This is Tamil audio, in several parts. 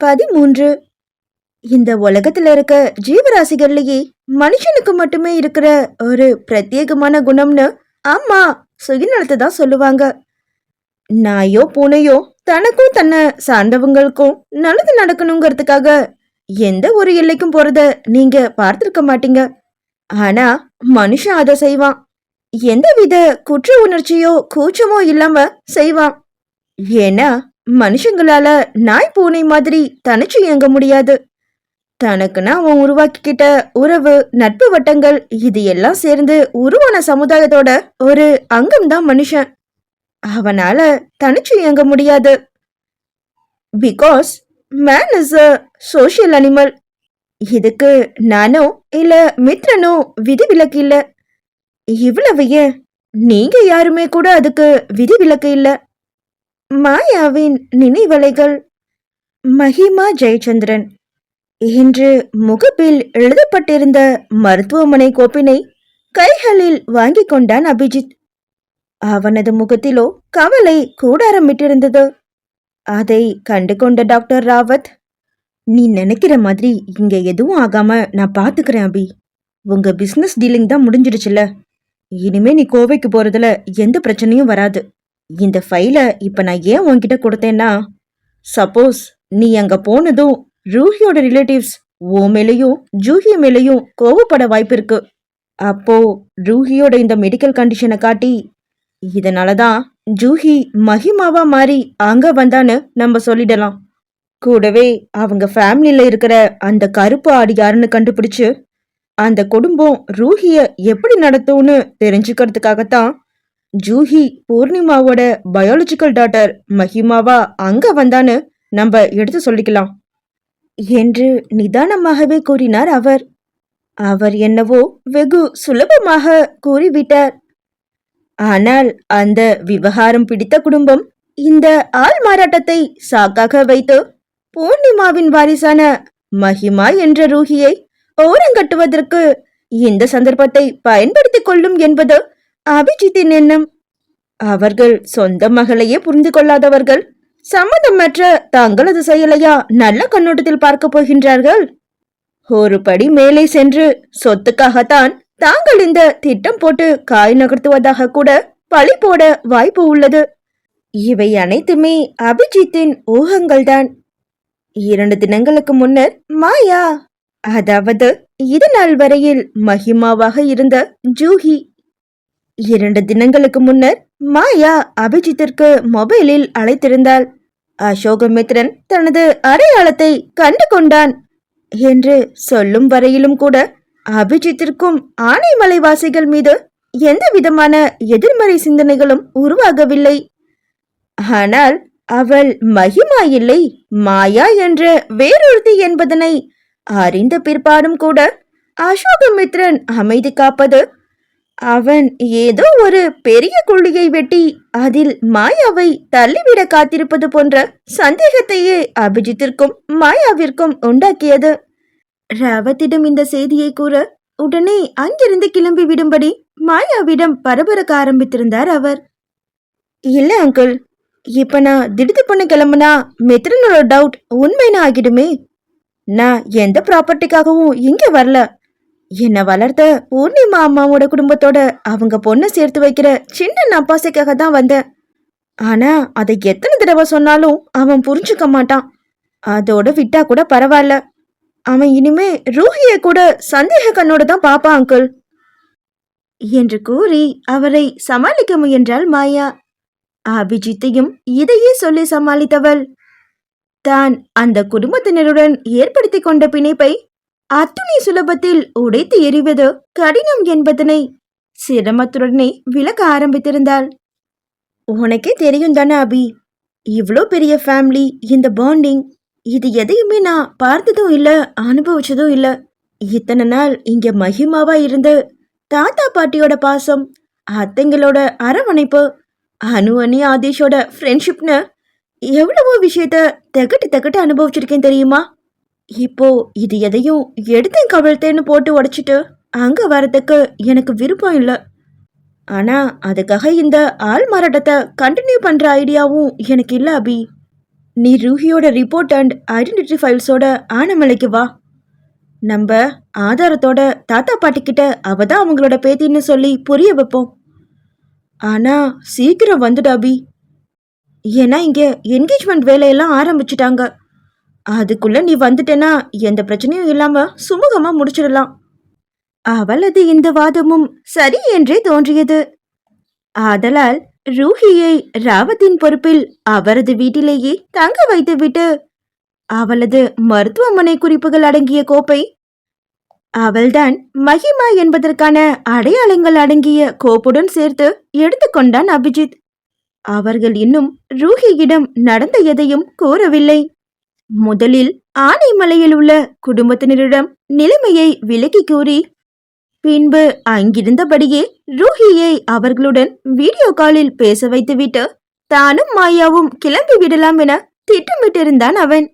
பதிமூன்று. இந்த உலகத்துல இருக்க ஜீவராசிகள்லயே மனுஷனுக்கு மட்டுமே இருக்கிற ஒரு பிரத்யேகமான குணம்னு ஆமா சுயநலத்தை தான் சொல்லுவாங்க. நாயோ பூனையோ தனக்கும் தன்னை சார்ந்தவங்களுக்கும் நல்லது நடக்கணுங்கிறதுக்காக எந்த ஒரு எல்லைக்கும் போறத நீங்க பார்த்திருக்க மாட்டீங்க. ஆனா மனுஷன் அதை செய்வான். எந்தவித குற்ற உணர்ச்சியோ கூச்சமோ இல்லாம செய்வான். ஏன்னா மனுஷங்களால நாய் பூனை மாதிரி தனிச்சு இயங்க முடியாது. தனக்குன்னா அவன் உருவாக்கிக்கிட்ட உறவு நட்பு வட்டங்கள் இது எல்லாம் சேர்ந்து உருவான சமுதாயத்தோட ஒரு அங்கம்தான் மனுஷன். அவனால தனிச்சு இயங்க முடியாது. Because man is a social animal இதுக்கு நானோ இல்ல மித்ரனோ விதிவிலக்கு இல்ல. இவ்வளவு ஏன் நீங்க யாருமே கூட அதுக்கு விதிவிலக்கு இல்லை. மாயாவின் நினைவலைகள். மஹிமா ஜெயச்சந்திரன். இன்று முகப்பில் எழுதப்பட்டிருந்த மருத்துவமனை கோப்பினை கைகளில் வாங்கிக் கொண்டான் அபிஜித். அவனது முகத்திலோ கவலை கூடாரமிட்டிருந்தது. அதை கண்டு கொண்ட டாக்டர் ராவத் நீ நினைக்கிற மாதிரி இங்க எதுவும் ஆகாம நான் பாத்துக்கிறேன் அபி. உங்க பிசினஸ் டீலிங் தான் முடிஞ்சிடுச்சுல. இனிமே நீ கோவைக்கு போறதுல எந்த பிரச்சனையும் வராது. இந்த ஃபைலை இப்போ நான் ஏன் உன்கிட்ட கொடுத்தேன்னா சப்போஸ் நீ அங்கே போனதும் ரூஹியோட ரிலேட்டிவ்ஸ் ஓ மேலேயும் ஜூஹி மேலேயும் கோவப்பட வாய்ப்பு இருக்கு. அப்போ ரூஹியோட இந்த மெடிக்கல் கண்டிஷனை காட்டி இதனால தான் ஜூஹி மகிமாவா மாறி அங்க வந்தான்னு நம்ம சொல்லிடலாம். கூடவே அவங்க ஃபேமிலியில இருக்கிற அந்த கருப்பு ஆடு யாருன்னு கண்டுபிடிச்சு அந்த குடும்பம் ரூஹிய எப்படி நடத்தும்னு தெரிஞ்சுக்கிறதுக்காகத்தான் ஜூஹி பூர்ணிமாவோட பயாலஜிக்கல் டாட்டர் மஹிமாவா அங்க வந்தான்னு நம்ம எடுத்து சொல்லிக்கலாம். என்று நிதானமாகவே கூறினார் அவர். அவர் என்னவோ வெகு சுலபமாக கூறிவிட்டார். ஆனால் அந்த விவகாரம் பிடித்த குடும்பம் இந்த ஆள் மாறாட்டத்தை சாக்காக வைத்து பூர்ணிமாவின் வாரிசான மஹிமா என்ற ரூஹியை ஓரங்கட்டுவதற்கு இந்த சந்தர்ப்பத்தை பயன்படுத்திக் கொள்ளும் என்பது அபிஜித்தின் எண்ணம் அவர்கள் சொந்த மகளையே புரிந்து கொள்ளாதவர்கள் சம்மதமற்ற தங்களது செயலையா நல்ல கண்ணோட்டத்தில் பார்க்க போகின்றார்கள்? ஒரு படி மேலே சென்று சொத்துக்காகத்தான் தாங்கள் இந்த திட்டம் போட்டு காய் நகர்த்துவதாக கூட பழி போட வாய்ப்பு உள்ளது. இவை அனைத்துமே அபிஜித்தின் ஊகங்கள்தான். இரண்டு தினங்களுக்கு முன்னர் மாயா அதாவது இது நாள் வரையில் மஹிமாவாக இருந்த ஜூஹி இரண்டு தினங்களுக்கு முன்னர் மாயா அபிஜித்திற்கு மொபைலில் அழைத்திருந்தாள். அசோகமித்ரன் தனது அடையாளத்தை கண்டு கொண்டான். என்று சொல்லும் வரையிலும் கூட அபிஜித்திற்கும் ஆனைமலைவாசிகள் மீது எந்த விதமான எதிர்மறை சிந்தனைகளும் உருவாகவில்லை. ஆனால் அவள் மகிமா இல்லை மாயா என்ற வேறொருத்தி என்பதனை அறிந்த பிற்பாடும் கூட அசோகமித்ரன் அமைதி காப்பது அவன் ஏதோ ஒரு பெரிய குழியை வெட்டி அதில் மாயாவை தள்ளிவிட காத்திருப்பது போன்ற சந்தேகத்தையே அபிஜித்திற்கும் மாயாவிற்கும் உண்டாக்கியது. ராவத்திடம் இந்த செய்தியை கூற உடனே அங்கிருந்து கிளம்பி விடும்படி மாயாவிடம் பரபரக்க ஆரம்பித்திருந்தார் அவர். இல்ல அங்கிள் இப்ப நான் திடுத்து பண்ண கிளம்புனா மித்ரனோட டவுட் உண்மைன்னு ஆகிடுமே. நான் எந்த ப்ராப்பர்ட்டிக்காகவும் இங்க வரல. என்னை வளர்த்த பூர்ணிமா அம்மாவோட குடும்பத்தோட அவங்க பொண்ணை சேர்த்து வைக்கிற சின்ன நப்பாசைக்காக தான் வந்தேன். ஆனா அதை எத்தனை தடவை சொன்னாலும் அவன் புரிஞ்சுக்க மாட்டான். அதோட விட்டா கூட பரவாயில்ல. அவன் இனிமே ரூஹிய கூட சந்தேக கண்ணோட தான் பாப்பான் அங்கிள் என்று கூறி அவரை சமாளிக்க முயன்றாள் மாயா. அபிஜித்தையும் இதையே சொல்லி சமாளித்தவள். தான் அந்த குடும்பத்தினருடன் ஏற்படுத்தி கொண்ட பிணைப்பை அத்துணை சுலபத்தில் உடைத்து எறிவது கடினம் என்பதனை சிரமத்துடனே விளக்க ஆரம்பித்திருந்தாள். உனக்கே தெரியும் தானே அபி இவ்வளோ பெரிய ஃபேமிலி இந்த பாண்டிங் இது எதையுமே நான் பார்த்ததும் இல்லை அனுபவிச்சதும் இல்லை. இத்தனை நாள் இங்கே மகிமாவா இருந்து தாத்தா பாட்டியோட பாசம் அத்தைங்களோட அரவணைப்பு அனு அணி ஆதேஷோட ஃப்ரெண்ட்ஷிப்னு எவ்வளவோ விஷயத்த தகட்டு தகட்டு அனுபவிச்சிருக்கேன் தெரியுமா? இப்போ இது எதையும் எடுத்தேன் கவிழ்த்தேன்னு போட்டு உடைச்சிட்டு அங்க வரதுக்கு எனக்கு விருப்பம் இல்லை. ஆனா அதுக்காக இந்த ஆள் மாறாட்டத்தை கண்டினியூ பண்ற ஐடியாவும் எனக்கு இல்ல அபி. நீ ரூஹியோட ரிப்போர்ட் அண்ட் ஐடென்டிட்டி ஃபைல்ஸோட ஆனமலைக்கு வா. நம்ம ஆதாரத்தோட தாத்தா பாட்டிக்கிட்ட அவ தான் அவங்களோட பேத்தின்னு சொல்லி புரிய வைப்போம். ஆனா சீக்கிரம் வந்துடாபி ஏன்னா இங்க என்கேஜ்மெண்ட் வேலையெல்லாம் ஆரம்பிச்சிட்டாங்க. அதுக்குள்ள நீ வந்துட்டேன்னா எந்த பிரச்சனையும் இல்லாம சுமூகமா முடிச்சிடலாம். அவளது இந்த வாதமும் சரி என்றே தோன்றியது. ஆதலால் ரூஹியை ராவத்தின் பொறுப்பில் அவரது வீட்டிலேயே தங்க வைத்துவிட்டு அவளது மருத்துவமனை குறிப்புகள் அடங்கிய கோப்பை அவள்தான் மகிமா என்பதற்கான அடையாளங்கள் அடங்கிய கோப்புடன் சேர்த்து எடுத்துக்கொண்டான் அபிஜித். அவர்கள் இன்னும் ரூஹியிடம் நடந்த எதையும் கூறவில்லை. முதலில் ஆனைமலையில் உள்ள குடும்பத்தினரிடம் நிலைமையை விலக்கி கூறி பின்பு அங்கிருந்தபடியே ரூஹியை அவர்களுடன் வீடியோ காலில் பேச வைத்துவிட்டு தானும் மாயாவும் கிளம்பி விடலாம் என திட்டமிட்டிருந்தான் அவன்.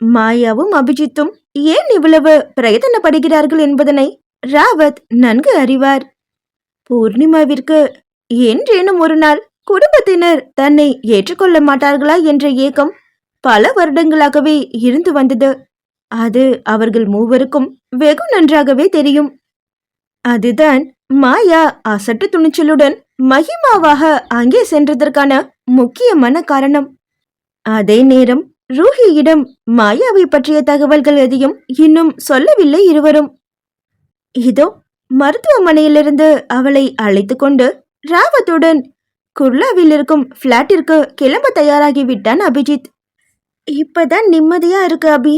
மாயாவும் அபிஜித்தும் ஏன் இவ்வளவு பிரயத்தனப்படுகிறார்கள் என்பதனை ராவத் நன்கு அறிவார். பூர்ணிமாவிற்கு என்றேனும் ஒரு நாள் குடும்பத்தினர் தன்னை ஏற்றுக்கொள்ள மாட்டார்களா என்ற ஏக்கம் பல வருடங்களாகவே இருந்து வந்தது. அது அவர்கள் மூவருக்கும் வெகு நன்றாகவே தெரியும். அதுதான் மாயா அசட்டு துணிச்சலுடன் மகிமாவாக அங்கே சென்றதற்கான முக்கியமான காரணம் அதே நேரம் ரூஹியிடம் மாயாவை பற்றிய தகவல்கள் எதையும் இன்னும் சொல்லவில்லை இருவரும். இதோ மருத்துவமனையிலிருந்து அவளை அழைத்து கொண்டு ராவத்துடன் குர்லாவில் இருக்கும் பிளாட்டிற்கு கிளம்ப தயாராகிவிட்டான் அபிஜித். இப்பதான் நிம்மதியா இருக்கு அபி.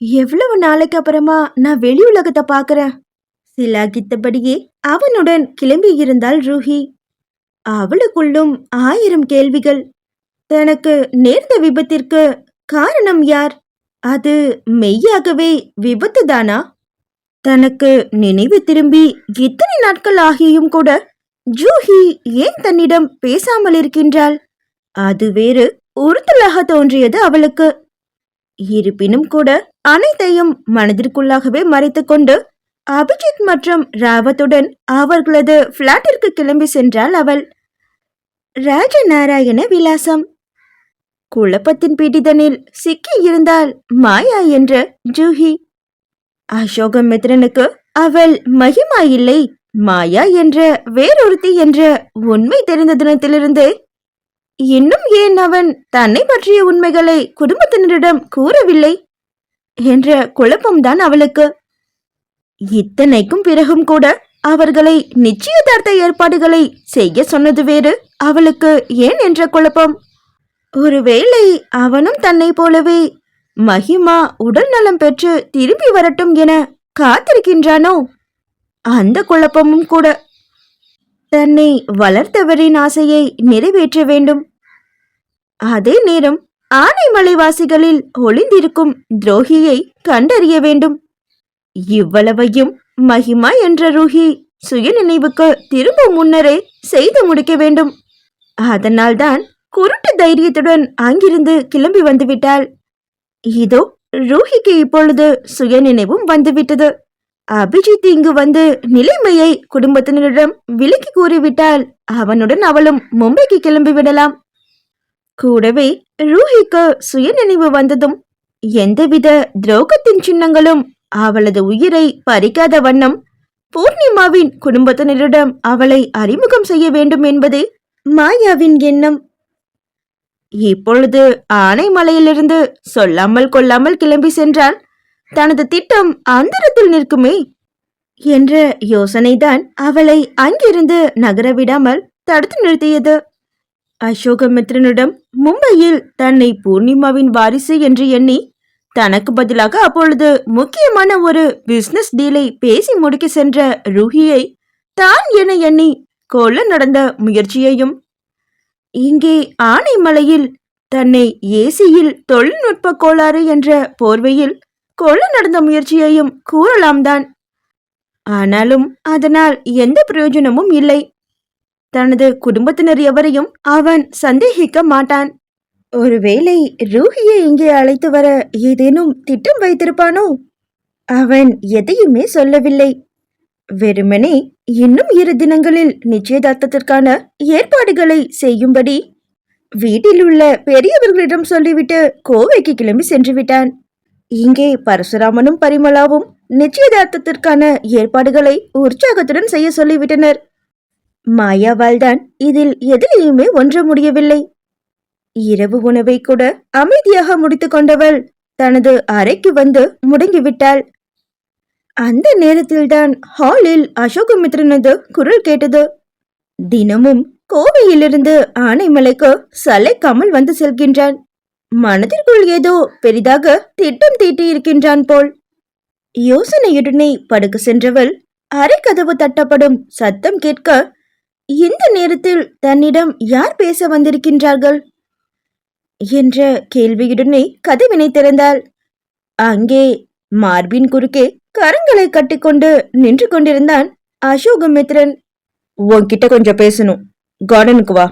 எவ்வளவு நாளைக்கு அப்புறமா நான் வெளி உலகத்தை பாக்குறேன் சிலாகித்தபடியே அவனுடன் கிளம்பி இருந்தாள் ரூஹி. அவளுக்குள்ளும் ஆயிரம் கேள்விகள். தனக்கு நேர்ந்த விபத்திற்கு காரணம் யார்? அது மெய்யாகவே விபத்து தானா? தனக்கு நினைவு திரும்பி இத்தனை நாட்கள் ஆகியும் கூட ஜூஹி ஏன் தன்னிடம் பேசாமல் இருக்கின்றாள்? அது வேறு உறுத்தலாக தோன்றியது அவளுக்கு. இருப்பினும் கூட அனைத்தையும் மனதிற்குள்ளாகவே மறைத்துக்கொண்டு அபிஜித் மற்றும் ராவத்துடன் அவர்களது பிளாட்டிற்கு கிளம்பி சென்றாள் அவள். ராஜநாராயண விலாசம். குழப்பத்தின் பீடிதனில் சிக்கி இருந்தால் மாயா என்ற ஜூஹி. அசோகமித்ரனுக்கு அவள் மகிமா இல்லை மாயா என்ற வேறொருத்தி என்ற உண்மை தெரிந்த தினத்திலிருந்து இன்னும் ஏன் அவன் தன்னை பற்றிய உண்மைகளை குடும்பத்தினரிடம் கூறவில்லை? என்ற குழப்பம்தான் அவளுக்கு. இத்தனைக்கும் பிறகும் கூட அவர்களை நிச்சயதார்த்த ஏற்பாடுகளை செய்ய சொன்னது வேறு. அவளுக்கு ஏன் என்ற குழப்பம்? ஒருவேளை அவனும் தன்னை போலவே மகிமா உடல் நலம் பெற்று திரும்பி வரட்டும் என காத்திருக்கின்றானோ? அந்த குழப்பமும் கூட தன்னை வளர்த்தவரின் ஆசையை நிறைவேற்ற வேண்டும். அதே நேரம் ஆனைமலைவாசிகளில் ஒளிந்திருக்கும் துரோகியை கண்டறிய வேண்டும். இவ்வளவையும் மகிமா என்ற ரூஹி சுய நினைவுக்கு திரும்ப முன்னரே செய்து முடிக்க வேண்டும். அதனால்தான் குருட்டு தைரியத்துடன் அங்கிருந்து கிளம்பி வந்துவிட்டாள். இதோ ரூஹிக்கு இப்பொழுது சுய நினைவும் வந்துவிட்டது. அபிஜித் இங்கு வந்து நிலைமையை குடும்பத்தினரிடம் விலக்கி கூறிவிட்டால் அவனுடன் அவளும் மும்பைக்கு கிளம்பி விடலாம். கூடவே ரூஹிக்கு சுயநினைவு வந்ததும் எந்தவித துரோகத்தின் சின்னங்களும் அவளது உயிரை பறிக்காத வண்ணம் பூர்ணிமாவின் குடும்பத்தினரிடம் அவளை அறிமுகம் செய்ய வேண்டும் என்பதே மாயாவின் எண்ணம். இப்பொழுது ஆனைமலையிலிருந்து சொல்லாமல் கொள்ளாமல் கிளம்பி சென்றால் தனது திட்டம் அந்தரத்தில் நிற்குமே என்ற யோசனைதான் அவளை அங்கிருந்து நகர விடாமல் தடுத்து நிறுத்தியது. அசோகமித்ரனிடம் மும்பையில் தன்னை பூர்ணிமாவின் வாரிசு என்று எண்ணி தனக்கு பதிலாக அப்பொழுது முக்கியமான ஒரு பிசினஸ் டீலை பேசி முடிக்க சென்ற ரூஹியை தான் என எண்ணி கொல்ல நடந்த முயற்சியையும் இங்கே ஆனைமலையில் தன்னை ஏசியில் தொழில்நுட்ப கோளாறு என்ற போர்வையில் கொலை நடந்த முயற்சியையும் கூறலாம்தான். ஆனாலும் அதனால் எந்த பிரயோஜனமும் இல்லை. தனது குடும்பத்தினர் எவரையும் அவன் சந்தேகிக்க மாட்டான். ஒருவேளை ரூஹியை இங்கே அழைத்து வர ஏதேனும் திட்டம் வைத்திருப்பானோ? அவன் எதையுமே சொல்லவில்லை. வெறுமனே இன்னும் இரு தினங்களில் நிச்சயதார்த்தத்திற்கான ஏற்பாடுகளை செய்யும்படி வீட்டில் உள்ள பெரியவர்களிடம் சொல்லிவிட்டு கோவைக்கு கிளம்பி சென்று விட்டான் இங்கே பரசுராமனும் பரிமளாவும் நிச்சயதார்த்தத்திற்கான ஏற்பாடுகளை உற்சாகத்துடன் செய்ய சொல்லிவிட்டனர். மாயாவால் தான் இதில் எதிலையுமே ஒன்ற முடியவில்லை. இரவு உணவை கூட அமைதியாக முடித்துக் கொண்டவள் தனது அறைக்கு வந்து முடங்கிவிட்டாள். அந்த நேரத்தில்தான் ஹாலில் அசோகமித்ரனது குரல் கேட்டது. தினமும் கோவையிலிருந்து ஆனைமலைக்கு சலைக்காமல் வந்து செல்கின்றான். மனதிற்குள் ஏதோ பெரிதாக திட்டம் தீட்டி இருக்கின்றான் போல். யோசனையுடனே படுக்க சென்றவள் அரைக்கதவு தட்டப்படும் சத்தம் கேட்க இந்த நேரத்தில் தன்னிடம் யார் பேச வந்திருக்கின்றார்கள்? என்ற கேள்வியுடனே கதவினை திறந்தாள். அங்கே மார்பின் குறுக்கே கரங்களை கட்டிக்கொண்டு நின்று கொண்டிருந்தான் அசோகமித்ரன். உன்கிட்ட கொஞ்சம் பேசணும். கார்டனுக்கு வா.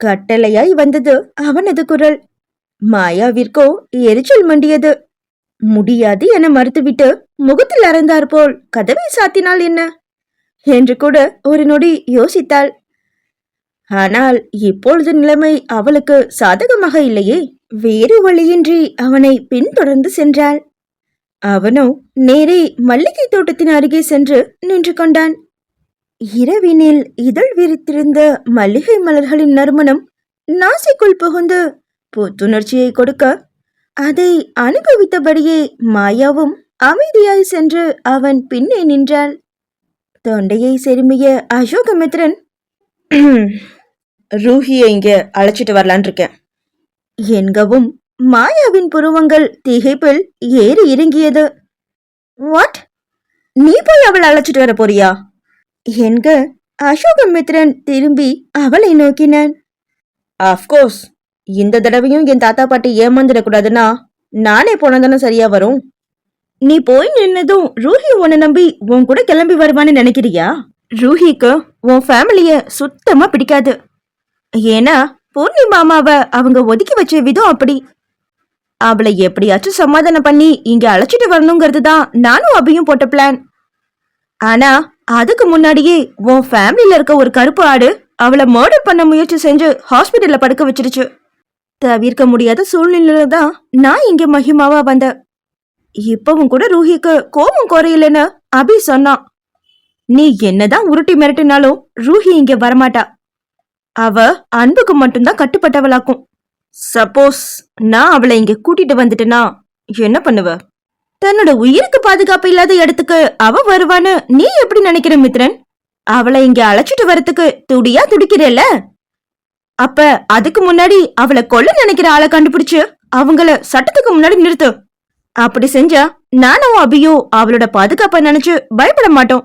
கட்டளையாய் வந்தது அவனது குரல். மாயாவிற்கோ எரிச்சல் மண்டியது. முடியாது என மறுத்துவிட்டு முகத்தில் அறந்தார் போல் கதவை சாத்தினால் என்ன? என்று கூட ஒரு நொடி யோசித்தாள். ஆனால் இப்பொழுது நிலைமை அவளுக்கு சாதகமாக இல்லையே. வேறு வழியின்றி அவனை பின்தொடர்ந்து சென்றாள். அவனோ நேரே மல்லிகை தோட்டத்தின் அருகே சென்று நின்று கொண்டான். இரவினில் இதழ் விரித்திருந்த மல்லிகை மலர்களின் நறுமணம் நாசிக்குள் புகுந்து புத்துணர்ச்சியை கொடுக்க அதை அனுபவித்தபடியே மாயாவும் அமைதியாய் சென்று அவன் பின்னே நின்றாள். தொண்டையை செருமிய அசோகமித்ரன் ரூஹியை இங்க அழைச்சிட்டு வரலான் இருக்கேன். என்கவும் மாயாவின் புருவங்கள் திகைப்பில் ஏறி இறங்கியது. வாட்? நீ போய் அவளை அழைச்சிட்டு வர போறியா? என்க அசோகமித்ரன் திரும்பி அவளை நோக்கினான். அஃப்கோர்ஸ் இந்த தடவையும் என் தாத்தா பாட்டி ஏமாந்துடக்கூடாதுன்னா நானே போனதானே சரியா வரும்? நீ போய் நின்னதும் ரூஹி உன்னை நம்பி உன் கூட கிளம்பி வருவான்னு நினைக்கிறியா? ரூஹிக்கு உன் ஃபேமிலிய சுத்தமா பிடிக்காது. ஏன்னா பூர்ணி மாமாவை அவங்க ஒதுக்கி வச்ச விதம் அப்படி. அவளை எப்படியாச்சும் சமாதானம் பண்ணி இங்க அழைச்சிட்டு வரணுங்கிறது தான் நானும் அபியும் போட்ட பிளான் ஆனா அதுக்கு முன்னாடியே உன் ஃபேமிலியில இருக்க ஒரு கருப்பு ஆடு அவளை மர்டர் பண்ண முயற்சி செஞ்சு ஹாஸ்பிட்டல்ல படுக்க வச்சிருச்சு. தவிர்க்க முடியாத சூழ்நிலையில தான் நான் இங்க மகிமாவா வந்தேன் இப்பவும் கூட ரூஹிக்கு கோபம் குறையலன்னு அபி சொன்னான். நீ என்னதான் உருட்டி மிரட்டினாலும் ரூஹி இங்க வரமாட்டா. அவ அன்புக்கு மட்டும்தான் கட்டுப்பட்டவளாக்கும். சப்போஸ் நான் அவளை இங்க கூட்டிட்டு வந்துட்டேனா என்ன பண்ணுவ? தன்னோட உயிருக்கு பாதுகாப்பு இல்லாத இடத்துக்கு அவ வருவான்னு நீ எப்படி நினைக்கிற மித்ரன்? அவளை இங்க அழைச்சிட்டு வரத்துக்கு துடியா துடிக்கிறல்ல? அப்ப அதுக்கு முன்னாடி அவளை கொல்ல நினைக்கிற ஆளை கண்டுபிடிச்சு அவங்கள சட்டத்துக்கு முன்னாடி நிறுத்து. அப்படி செஞ்சா நானும் அபியோ அவளோட பாதுகாப்பை நினைச்சு பயப்பட மாட்டோம்.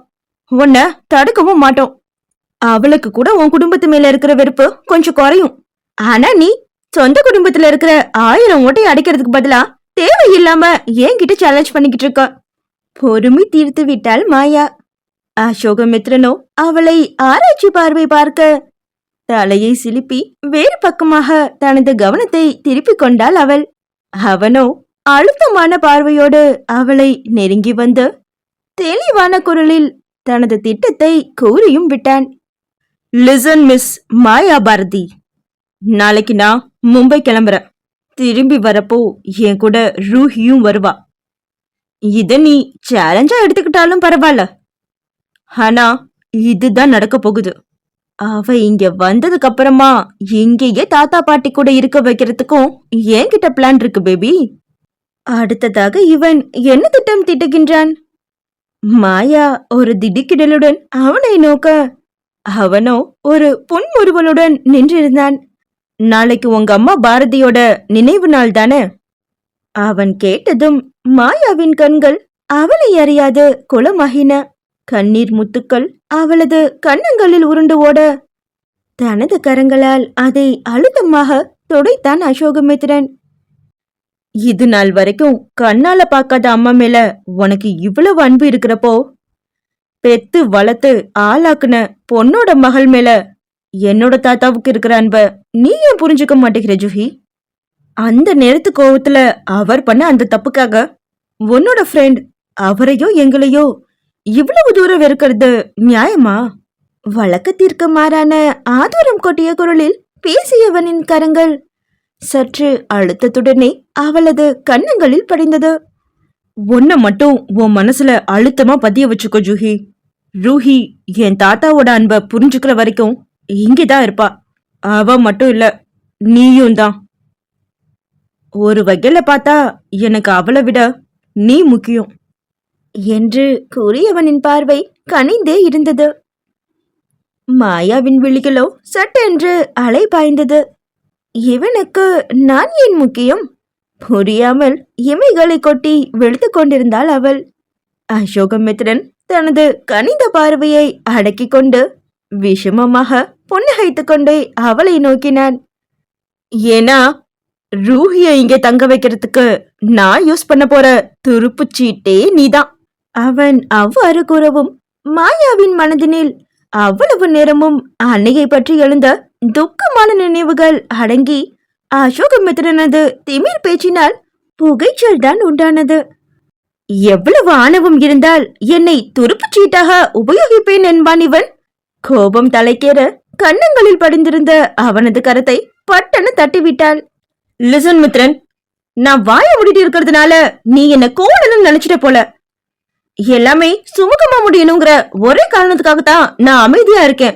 உன்னை தடுக்கவும் மாட்டோம். அவளுக்கு கூட உன் குடும்பத்து மேல இருக்கிற வெறுப்பு கொஞ்சம் குறையும். ஆனா நீ சொந்த குடும்பத்துல இருக்கிற ஆயிரம் ஓட்டையை அடைக்கிறதுக்கு பதிலா தேவையில்லாம என்கிட்ட சேலஞ்ச் பண்ணிக்கிட்டு இருக்க. பொறுமை தீர்த்து விட்டாள் மாயா. அசோகமித்ரனோ அவளை ஆராய்ச்சி பார்வை பார்க்க தலையை சிலுப்பி வேறு பக்கமாக தனது கவனத்தை திருப்பிக் கொண்டாள் அவள். அவனோ அழுத்தமான பார்வையோடு அவளை நெருங்கி வந்து தெளிவான குரலில் தனது திட்டத்தை கூறியும் விட்டான். லிசன் மிஸ் மாயா பாரதி நாளைக்கு நான் மும்பை கிளம்புறேன். திரும்பி வரப்போ என் கூட ரூஹியும் வருவா. இத நீ சேலஞ்சா எடுத்துக்கிட்டாலும் பரவாயில்ல. ஆனா இதுதான் நடக்க போகுது. அவ இங்க வந்ததுக்கு அப்புறமா இங்கேயே தாத்தா பாட்டி கூட இருக்க வைக்கிறதுக்கும் என்கிட்ட பிளான் இருக்கு பேபி அடுத்ததாக இவன் என்ன திட்டம் திட்டுகின்றான்? மாயா ஒரு திடுக்கிடலுடன் அவனை நோக்க அவனோ ஒரு புன்முறுவலுடன் நின்றிருந்தான். நாளைக்கு உங்க அம்மா பாரதியோட நினைவு நாள் தானே? அவன் கேட்டதும் மாயாவின் கண்கள் அவளை அறியாது குளமாகின. கண்ணீர் முத்துக்கள் அவளது கன்னங்களில் உருண்டு ஓட தனது கரங்களால் அதை அழுத்தமாக தொடைத்தான் அசோகமித்ரன். இது நாள் வரைக்கும் கண்ணால பார்க்காத அம்மா மேல உனக்கு இவ்வளவு அன்பு இருக்கிறப்போ? பெத்து வளர்த்து ஆளாக்குன பொண்ணோட மகள் மேல என்னோட தாத்தாவுக்கு இருக்கிற அன்ப நீ ஏன் புரிஞ்சுக்க மாட்டேங்கிற ஜுஹி? அந்த நேரத்து கோவத்துல அவர் பண்ண அந்த தப்புக்காக உன்னோட ஃப்ரெண்ட் அவரையோ எங்களையோ இவ்வளவு தூரம் வெறுக்கிறது நியாயமா? வழக்கத்திற்கு மாறான ஆதூரம் கொட்டிய குரலில் பேசியவனின் கரங்கள் சற்று அழுத்தத்துடனே அவளது கண்ணங்களில் படிந்தது. ஒன்ன மட்டும் உன் மனசுல அழுத்தமா பதிய வச்சுக்கோ ஜூஹி. ரூஹி என் தாத்தாவோட அன்பை புரிஞ்சுக்கிற வரைக்கும் இங்கேதான் இருப்பா. அவ மட்டும் இல்ல நீயும் தான். ஒரு வகையில பார்த்தா எனக்கு அவளை விட நீ முக்கியம். என்று கூறியவனின் பார்வை கனிந்தே இருந்தது. மாயாவின் விழிகளோ சட்டென்று அலை பாய்ந்தது. இவனுக்கு நான் ஏன் முக்கியம்? புரியாமல் இமைகளை கொட்டி வெளுத்து கொண்டிருந்தாள் அவள். அசோகமித்ரன் தனது கனிந்த பார்வையை அடக்கி கொண்டு விஷமமாக புன்னகைத்து கொண்டே அவளை நோக்கினான். ஏன்னா ரூஹியை இங்கே தங்க வைக்கிறதுக்கு நான் யூஸ் பண்ண போற துருப்புச்சீட்டே நீதான். அவன் அவ்வாறு கூறவும் மாயாவின் மனதினில் அவ்வளவு நேரமும் அன்னையை பற்றி எழுந்த துக்கமான நினைவுகள் அடங்கி அசோகமித்திரனது திமிர் பேச்சினால் புகைச்சல் தான் உண்டானது. எவ்வளவு ஆணவம் இருந்தால் என்னை துருப்புச் சீட்டாக உபயோகிப்பேன் என்பான் இவன். கோபம் தலைக்கேற கன்னங்களில் படிந்திருந்த அவனது கரத்தை பட்டன தட்டிவிட்டாள். லிசன் மித்ரன் நான் வாய முடிட்டு இருக்கிறதுனால நீ என்ன கோடன்னு நினைச்சிட்ட போல. எல்லாமே சுமூகமா முடியணுங்கிற ஒரே காரணத்துக்காக தான் நான் அமைதியா இருக்கேன்.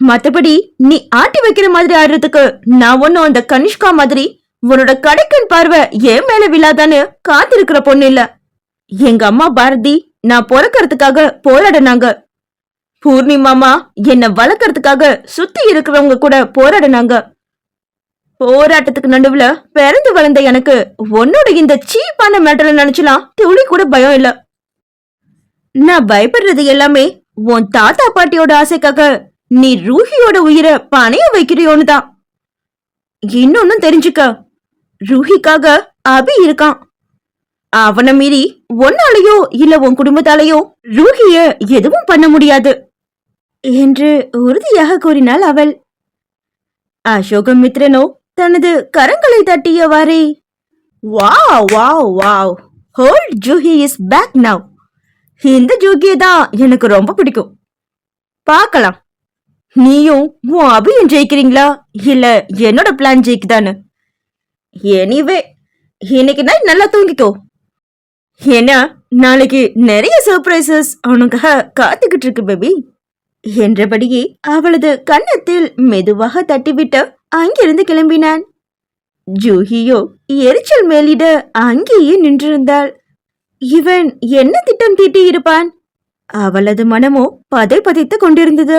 மத்தபடி நீ ஆட்டி வைக்கிற மாதிரி ஆடுறதுக்கு நான் ஒன்னும் அந்த கனிஷ்கா மாதிரி உன்னோட கடைக்கன் பார்வை என் மேல விழாதான்னு காத்திருக்கிற பொண்ணு இல்ல. எங்க அம்மா பாரதி நான் பிறக்கறதுக்காக போராடினாங்க. பூர்ணிமாமா என்ன வளர்க்கறதுக்காக சுத்தி இருக்கிறவங்க கூட போராடினாங்க. போராட்டத்துக்கு நடுவுல பிறந்து வளர்ந்த எனக்கு உன்னோட இந்த சீப்பான மேட்டரை நினைச்சலாம் துளி கூட பயம் இல்லை. நான் பயப்படுறது எல்லாமே உன் தாத்தா பாட்டியோட ஆசைக்காக. நீ ரூஹியோட உயிரை பணைய வைக்கிறியோன்னு தான் இன்னொன்னும் தெரிஞ்சுக்க. ரூஹிக்காக அபி இருக்கான். அவனை மீறி உன்னாலேயோ இல்ல உன் குடும்பத்தாலேயோ ரூஹிய எதுவும் பண்ண முடியாது. என்று உறுதியாக கூறினாள் அவள். அசோகமித்ரனோ தனது கரங்களை தட்டியவாறே wow wow wow. Whole Juhi is back now இந்த ஜூகியை தான் எனக்கு ரொம்ப பிடிக்கும். பார்க்கலாம். நீயும் உன் அபியும் ஜெயிக்கிறீங்களா? இல்ல என்னோட பிளான் ஜெயிக்குதான்னு? எனிவே இன்னைக்கு நைட் நல்லா தூங்கிக்கோ. ஏன்னா நாளைக்கு நிறைய சர்ப்ரைசஸ் அவனுக்காக காத்துக்கிட்டு இருக்கு பேபி என்றபடியே அவளது கன்னத்தில் மெதுவாக தட்டிவிட்டு அங்கிருந்து கிளம்பினான். ஜூஹியோ எரிச்சல் மேலிட அங்கேயே நின்றிருந்தாள். இவன் என்ன திட்டம் தீட்டி இருப்பான்? அவளது மனமோ பதை பதைத்துக் கொண்டிருந்தது.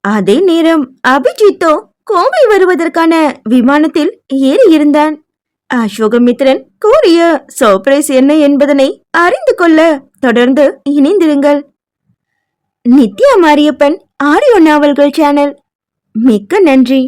அதே நேரம் அபிஜித்தோ கோவை வருவதற்கான விமானத்தில் ஏறி இருந்தான். அசோகமித்ரன் கூறிய சர்ப்ரைஸ் என்ன என்பதனை அறிந்து கொள்ள தொடர்ந்து இணைந்திருங்கள். நித்யா மாரியப்பன் ஆரியோ நாவல்கள் சேனல். மிக்க நன்றி.